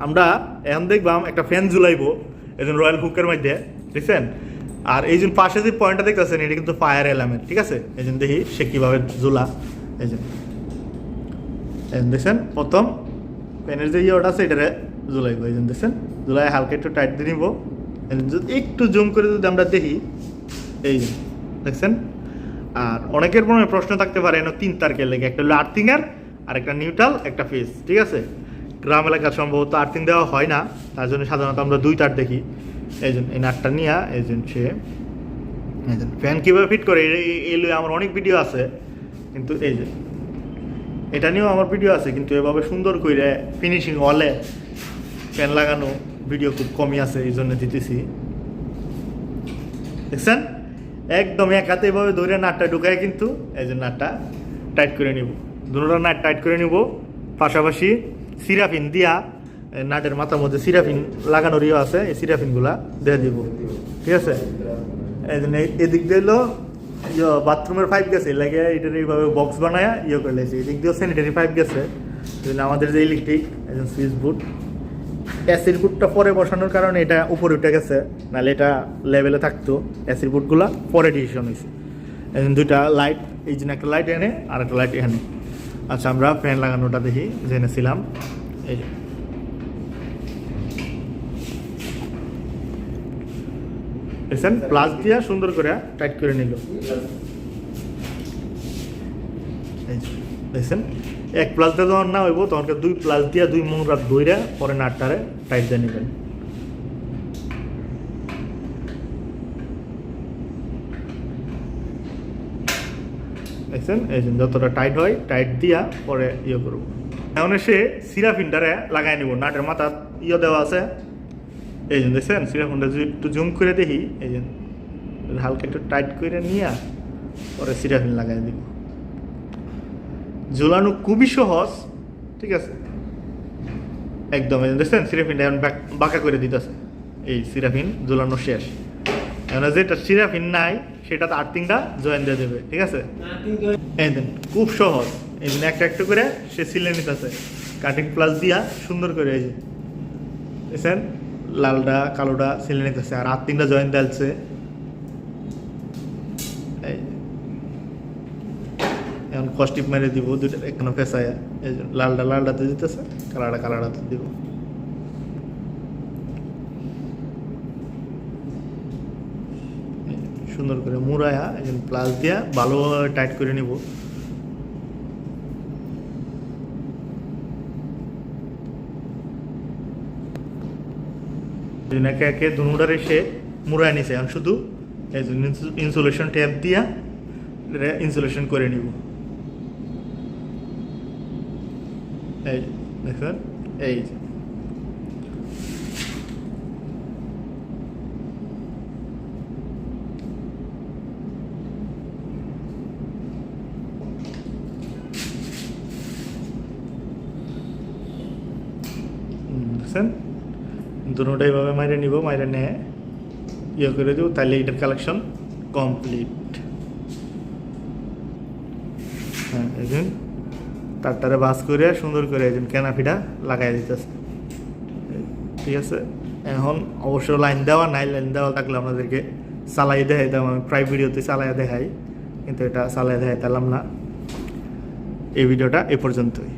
আমরা এখন দেখবাম একটা ফ্যান ঝুলাইবো এই রয়্যাল হুকের মধ্যে দেখছেন? আর এই যে পাশে যে পয়েন্টটা দেখতেছেন, এটা কিন্তু ফায়ার এলামেন্ট ঠিক আছে? এই জন্য দেখি সে কীভাবে ঝুলা। এই যে। দেখছেন? প্রথম ফ্যানের যে ইয়েটা আছে, এটারে ঝুলাইবো। এই জন্য দেখছেন? ঝুলাই হালকা একটু টাইট দিয়ে নিব। একটু জুম করে যদি আমরা দেখি, এই দেখছেন? আর অনেকের মনে প্রশ্ন থাকতে পারে, এনে তিন তারকের লেগে, একটা হলো আর্থিংয়ার আর একটা নিউট্রাল একটা ফেস ঠিক আছে? গ্রাম এলাকার সম্ভবত আর্থিং দেওয়া হয় না, তার জন্য সাধারণত আমরা দুই তার দেখি। এই জন্য এই নাটটা নিয়ে, এই জন্য সে, এই জন্য ফ্যান কীভাবে ফিট করে, এই- লয়ে আমার অনেক ভিডিও আছে, কিন্তু এই যে এটা নিয়েও আমার ভিডিও আছে, কিন্তু এভাবে সুন্দর করে ফিনিশিং হলে ফ্যান লাগানো ভিডিও খুব কমই আছে, এই জন্য দিতেছি। দেখছেন? একদম এক হাতে এভাবে ধরে নাটটা ঢুকায় কিন্তু, এই যে নাটটা টাইট করে নিব। দুটোটা নাট টাইট করে নিব, পাশাপাশি সিরাফিন দিয়া নাটের মাথার মধ্যে সিরাফিন লাগানোর ইয়ে আছে, এই সিরাফিনগুলা দিয়ে দিব। ঠিক আছে? এই জন্য এদিক দিয়ে হলো ইয়ে বাথরুমের পাইপ গেছে লাগে এটার এইভাবে বক্স বানায় ইয়ে করে লেছে এদিক দিয়েও স্যানিটারি পাইপ গেছে। আমাদের যে ইলেকট্রিক একজন সুইচ বোর্ড অ্যাসিড বুটটা পরে বসানোর কারণে এটা উপরে উঠে গেছে, নাহলে এটা লেভেলে থাকতো। অ্যাসিড বুটগুলা পরে ডিসিশন হয়েছে দুইটা লাইট এই জন্য একটা লাইট এনে আর একটা লাইট এখানে। আচ্ছা আমরা ফ্যান লাগানোটা দেখি জেনেছিলাম এই দেখছেন? প্লাস দিয়া সুন্দর করে টাইট করে নিল। এক প্লাস দিয়ে যখন না হইব তখন দুই প্লাস দিয়া দুই মোংরা দইরা পরে নাটটারে টাইট দিয়ে নেবেন। দেখছেন এই যে যতটা টাইট হয় টাইট দিয়া পরে ইয়ে করব। এখন সে সিরাফিনটারে লাগাই নিব, নাটের মাথা ইয়ে দেওয়া আছে। এই যে দেখছেন, সিরাফিনটা যদি একটু জুম করে দেখি, এই যে হালকা একটু টাইট করে নিয়ে পরে সিরাফিন লাগাই দিব। ঝোলানো খুবই সহজ, ঠিক আছে? একদম দেখছেন, সিরাফিনটা এখন বাঁকা করে দিতেছে। এই সিরাফিন ঝোলানো শেষ। এখন যেটা সিরাফিন নাই সেটা আর্থিংটা জয়েন দিয়ে দেবে ঠিক আছে? এই দেন খুব সহজ। এই একটা একটা করে সে সিলে নিতেছে। কাটিং প্লাস দিয়া সুন্দর করে এই যে দেখছেন? লালটা কালোটা সিলে নিতেছে। আর আর্থিংটা জয়েন এই এখন কস্টিপ মেরে দিব দুটো এখানে ফেসায়া। এই লালটা লালটাতে দিতেছে কালারটা কালারটাতে দিব এই যে সুন্দর করে মুড়ায়া একজন প্লাস দিয়া ভালোভাবে টাইট করে নিব। একে একে দুনুটার এসে মুড়ায় নিছে। এখন শুধু ইনসুলেশন ট্যাপ দিয়া ইনসুলেশন করে নিব। এই দেখছেন এই যে। হুম, দেখছেন? দুটোটা এইভাবে মাইরে নিব, মাইরে নিয়ে ইয়ে করে দেবো তাহলে এটার কালেকশন কমপ্লিট হ্যাঁ যে তারটারে বাস করে সুন্দর করে এই যে ক্যানাফিটা লাগাই দিতেছে। ঠিক আছে? এখন অবশ্য লাইন দেওয়া নাই, লাইন দেওয়া থাকলে আপনাদেরকে চালাই দেখাইতাম আমি প্রায় ভিডিওতে চালাই দেখাই, কিন্তু এটা চালাই দেখাইতাম না। এই ভিডিওটা এ পর্যন্তই।